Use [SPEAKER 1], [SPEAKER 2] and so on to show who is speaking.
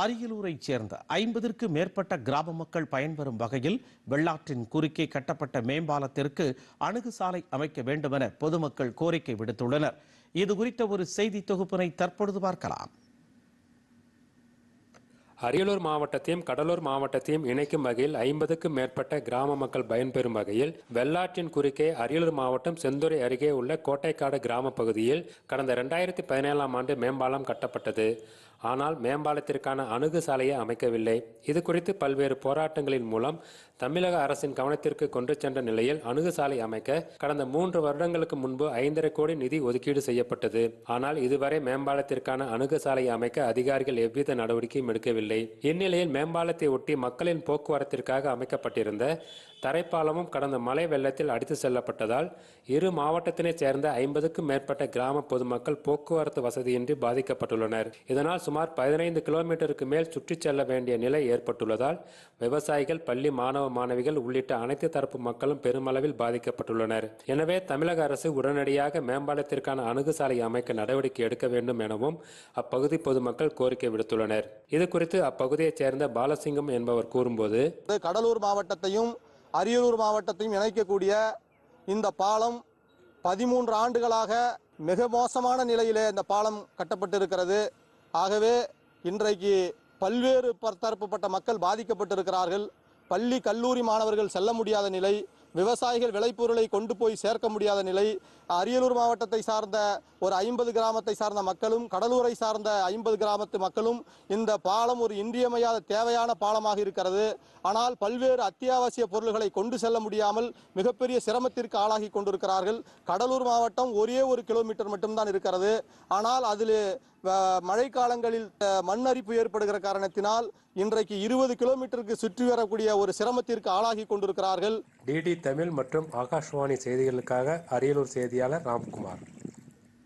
[SPEAKER 1] அரியலூரைச் சேர்ந்த ஐம்பதிற்கு மேற்பட்ட கிராம மக்கள் பயன்பெறும் வகையில் வெள்ளாற்றின் குறுக்கே கட்டப்பட்ட மேம்பாலத்திற்கு அணுகுசாலை அமைக்க வேண்டுமென பொதுமக்கள் கோரிக்கை விடுத்துள்ளனர். இது குறித்த ஒரு செய்தி தொகுப்பினை தற்பொழுது பார்க்கலாம்.
[SPEAKER 2] அரியலூர் மாவட்டத்தையும் கடலூர் மாவட்டத்தையும் இணைக்கும் வகையில் ஐம்பதுக்கும் மேற்பட்ட கிராம மக்கள் பயன்பெறும் வகையில் வெள்ளாற்றின் குறுக்கே அரியலூர் மாவட்டம் செந்துறை அருகே உள்ள கோட்டைக்காடு கிராம பகுதியில் கடந்த இரண்டாயிரத்தி பதினேழாம் ஆண்டு மேம்பாலம் கட்டப்பட்டது. ஆனால் மேம்பாலத்திற்கான அணுகு சாலையை அமைக்கவில்லை. இது குறித்து பல்வேறு போராட்டங்களின் மூலம் தமிழக அரசின் கவனத்திற்கு கொண்டு சென்ற நிலையில் அணுகு சாலை அமைக்க கடந்த மூன்று வருடங்களுக்கு முன்பு ஐந்தரை கோடி நிதி ஒதுக்கீடு செய்யப்பட்டது. ஆனால் இதுவரை மேம்பாலத்திற்கான அணுகு சாலையை அமைக்க அதிகாரிகள் எவ்வித நடவடிக்கையும் எடுக்கவில்லை. இந்நிலையில் மேம்பாலத்தை ஒட்டி மக்களின் போக்குவரத்திற்காக அமைக்கப்பட்டிருந்த தரைப்பாலமும் கடந்த மழை வெள்ளத்தில் அடித்து செல்லப்பட்டதால் இரு மாவட்டத்தினைச் சேர்ந்த ஐம்பதுக்கும் மேற்பட்ட கிராம பொதுமக்கள் போக்குவரத்து வசதியின்றி பாதிக்கப்பட்டுள்ளனர். இதனால் சுமார் பதினைந்து கிலோமீட்டருக்கு மேல் சுற்றிச் செல்ல வேண்டிய நிலை ஏற்பட்டுள்ளதால் விவசாயிகள் பள்ளி மாணவ மாணவிகள் உள்ளிட்ட அனைத்து தரப்பு மக்களும் பெருமளவில் பாதிக்கப்பட்டுள்ளனர். எனவே தமிழக அரசு உடனடியாக மேம்பாலத்திற்கான அணுகுசாலை அமைக்க நடவடிக்கை எடுக்க வேண்டும் எனவும் அப்பகுதி பொதுமக்கள் கோரிக்கை விடுத்துள்ளனர். இது குறித்து அப்பகுதியைச் சேர்ந்த பாலசிங்கம் என்பவர் கூறும்போது
[SPEAKER 3] கடலூர் மாவட்டத்தையும் அரியலூர் மாவட்டத்தையும் இணைக்கக்கூடிய இந்த பாலம் பதிமூன்று ஆண்டுகளாக மிக மோசமான நிலையிலே இந்த பாலம் கட்டப்பட்டிருக்கிறது. ஆகவே இன்றைக்கு பல்வேறு தரப்புப்பட்ட மக்கள் பாதிக்கப்பட்டிருக்கிறார்கள். பள்ளி கல்லூரி மாணவர்கள் செல்ல முடியாத நிலை. விவசாயிகள் விளைபொருளை கொண்டு போய் சேர்க்க முடியாத நிலை அரியலூர் மாவட்டத்தை சார்ந்த ஒரு ஐம்பது கிராமத்தை சார்ந்த மக்களும் கடலூரை சார்ந்த ஐம்பது கிராமத்து மக்களும் இந்த பாலம் ஒரு இன்றியமையாத தேவையான பாலமாக இருக்கிறது. ஆனால் பல்வேறு அத்தியாவசிய பொருள்களை கொண்டு செல்ல முடியாமல் மிகப்பெரிய சிரமத்திற்கு ஆளாகி கொண்டிருக்கிறார்கள். கடலூர் மாவட்டம் ஒரே ஒரு கிலோமீட்டர் மட்டும்தான் இருக்கிறது. ஆனால் அதில் மழைக்காலங்களில் மண் அரிப்பு ஏற்படுகிற காரணத்தினால் இன்றைக்கு இருபது கிலோமீட்டருக்கு சுற்றி வரக்கூடிய ஒரு சிரமத்திற்கு ஆளாகி கொண்டிருக்கிறார்கள்.
[SPEAKER 2] டிடி தமிழ் மற்றும் ஆகாஷ்வாணி செய்திகளுக்காக அரியலூர் செய்தியாளர் ராம்குமார்.